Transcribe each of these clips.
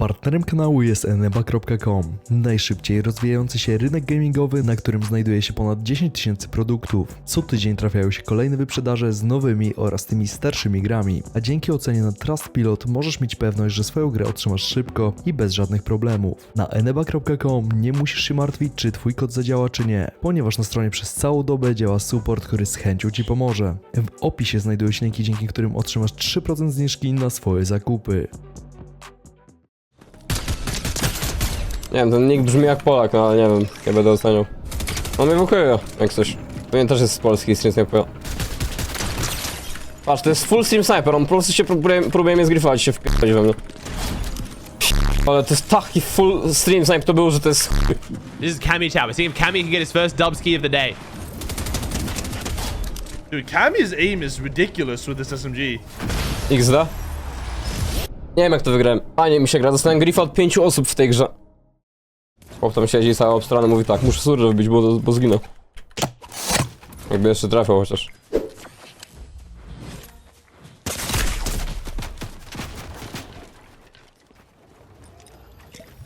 Partnerem kanału jest eneba.com, najszybciej rozwijający się rynek gamingowy, na którym znajduje się ponad 10 tysięcy produktów. Co tydzień trafiają się kolejne wyprzedaże z nowymi oraz tymi starszymi grami, a dzięki ocenie na Trustpilot możesz mieć pewność, że swoją grę otrzymasz szybko i bez żadnych problemów. Na eneba.com nie musisz się martwić, czy twój kod zadziała, czy nie, ponieważ na stronie przez całą dobę działa support, który z chęcią ci pomoże. W opisie znajdują się linki, dzięki którym otrzymasz 3% zniżki na swoje zakupy. Nie wiem, ten nick brzmi jak Polak, no ale nie wiem, ja będę oceniał. On mnie wykuje, jak coś. Pewnie też jest z Polski, z nie powiem. Patrz, to jest full stream sniper, on po prostu się próbuje, próbuje mnie zgryfować, się wpierdolić we mnie. Ale to jest taki full stream sniper to był, że to jest chuj. This is Cammy chat. We're seeing if Cammy can get his first dubski of the day. Dude, Kami's aim is ridiculous with this SMG. XD? Nie wiem jak to wygrałem. Fajnie mi się gra, dostałem grifa od pięciu osób w tej grze. Chłop tam siedzi cała obstrana mówi tak, muszę surge wbić, bo, bo zginę. Jakby jeszcze trafiał chociaż.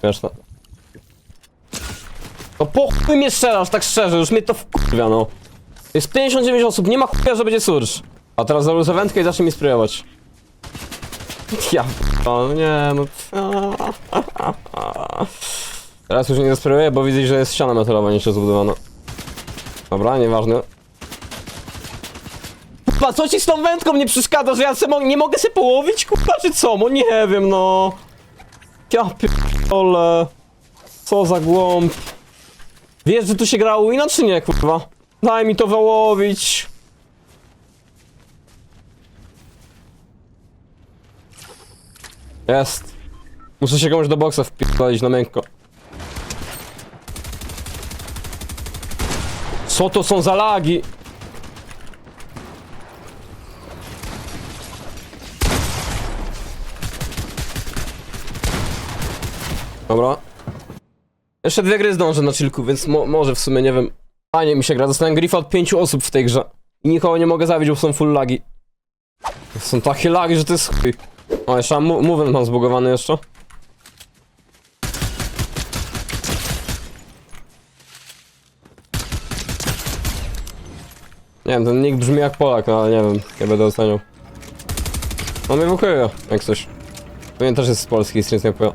Wiesz to. No po chuj mnie strzelasz, tak szczerze, już mnie to wkurwia no. Jest 59 osób, nie ma chuja, że będzie surge. A teraz założę wędkę i zacznę mi sprayować. Ja no nie no. Teraz już nie zasprayuję, bo widzę, że jest ściana metalowa jeszcze zbudowana. Dobra, nieważne. Kurwa, co ci z tą wędką nie przeszkadza, że ja se mo nie mogę się połowić, kurwa, czy co? No nie wiem, no. Ja pierdolę. Co za głąb. Wiesz, że tu się grało inaczej nie, kurwa? Daj mi to wyłowić. Jest. Muszę się komuś do boksa wpierdolić na miękko. Co to są za lagi? Dobra. Jeszcze dwie gry zdążę na chillku, więc mo może w sumie, nie wiem. Fajnie mi się gra, dostałem grifa od pięciu osób w tej grze. I nikogo nie mogę zabić, bo są full lagi. Są takie lagi, że to jest chuj. O, jeszcze mam, movement mam zbugowany jeszcze. Nie wiem, ten nick brzmi jak Polak, no ale nie wiem, ja będę oceniał. Mnie wykuje, jak coś. Pewnie też jest z Polski, z nie powiem.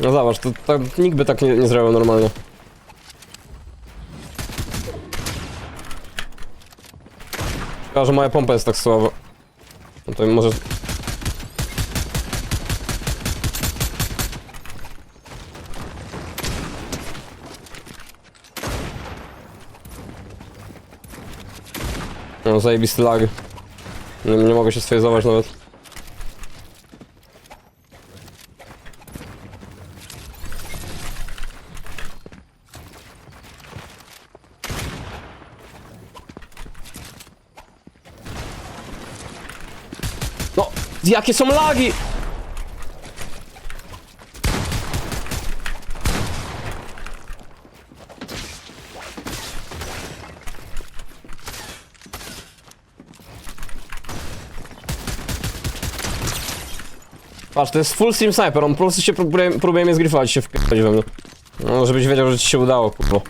No zobacz, to, to nikt by tak nie, nie zrobił normalnie. Chyba, że moja pompa jest tak słaba. No to może... No zajebisty lag. Nie, nie mogę się sfejzować nawet. No, jakie są lagi! Patrz, to jest full stream sniper, on po prostu się próbuje, próbuje mnie zgryfować, się wpierdolić we mnie. No, żebyś wiedział, że ci się udało, kurwa.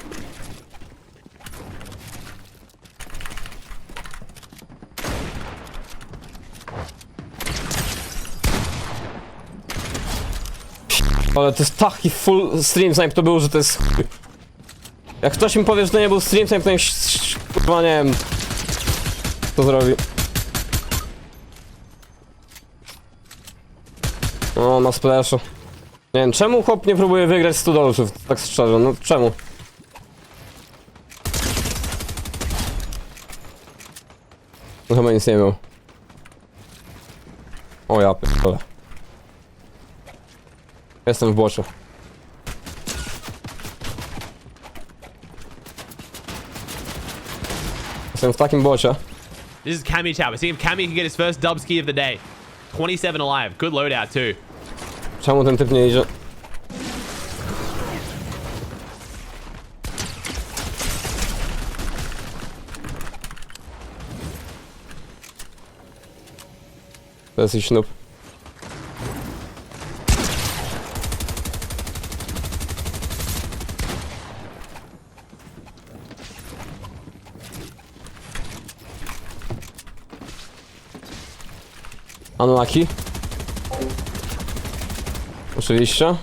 Ale to jest taki full stream snipe to był, że to jest. Jak ktoś mi powie, że to nie był stream snipe, to niech kurwa nie wiem co zrobi. O, na splashu. Nie wiem, czemu chłop nie próbuje wygrać 100 dolców, tak szczerze, no czemu? No chyba nic nie miał. O ja pierdolę. Jestem w błocie. Jestem w takim błocie. This is Cammy chat. We're seeing if Cammy can get his first dubski of the day. 27 alive. Good loadout too. Czemu ten typ nie idzie? To jest. Unlucky. Oczywiście.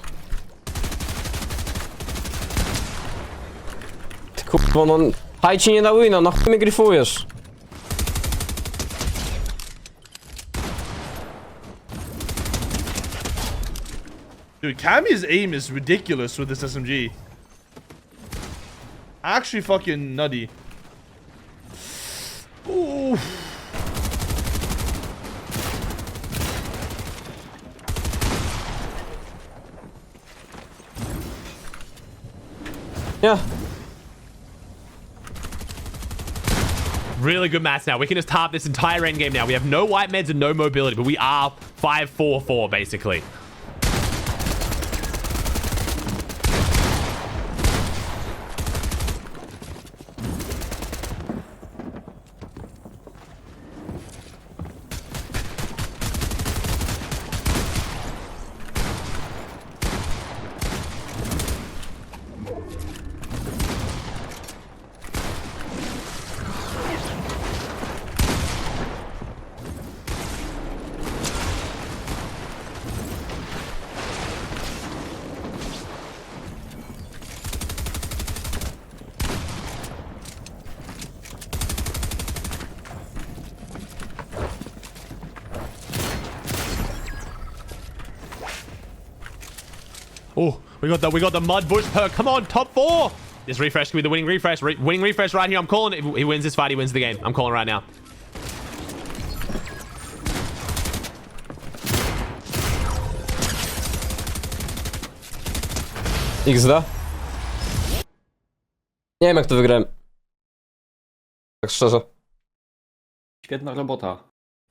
Ty kurwa, no... Haj ci nie da wina, na chuj mnie gryfujesz? Dude, Cammy's aim is ridiculous with this SMG. Actually fucking nutty. Ooh. Nie. Really good maths now. We can just tarp this entire end game now. We have no white meds and no mobility, but we are 5-4-4 basically. Oh, we got the we got the mud bush perk. Come on, top four. This refresh can be the winning refresh. Re- winning refresh right here. I'm calling it. If he wins this fight, he wins the game. I'm calling right now. XD? Nie wiem jak to wygrałem. Tak szczerze. Świetna robota.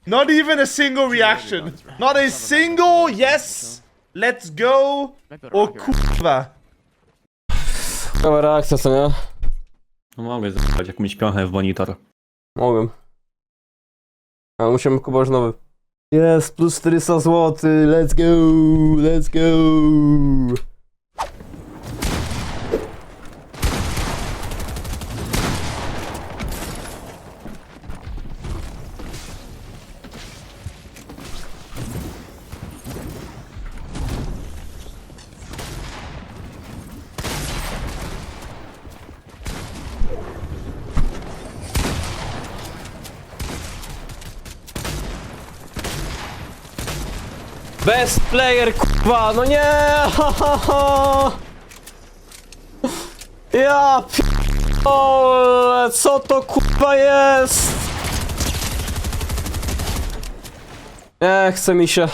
Not even a single reaction. Not a single yes. Let's go. Or kurwa. Ciekawa reakcja, co nie? No mogę zrobić jakąś piąchę w monitor. Mogłem. Ale musimy kupować nowy. Jest, plus 400 zł, let's go, let's go. Best player, kurwa, no nie! Ja co to kurwa jest? Nie chce mi się.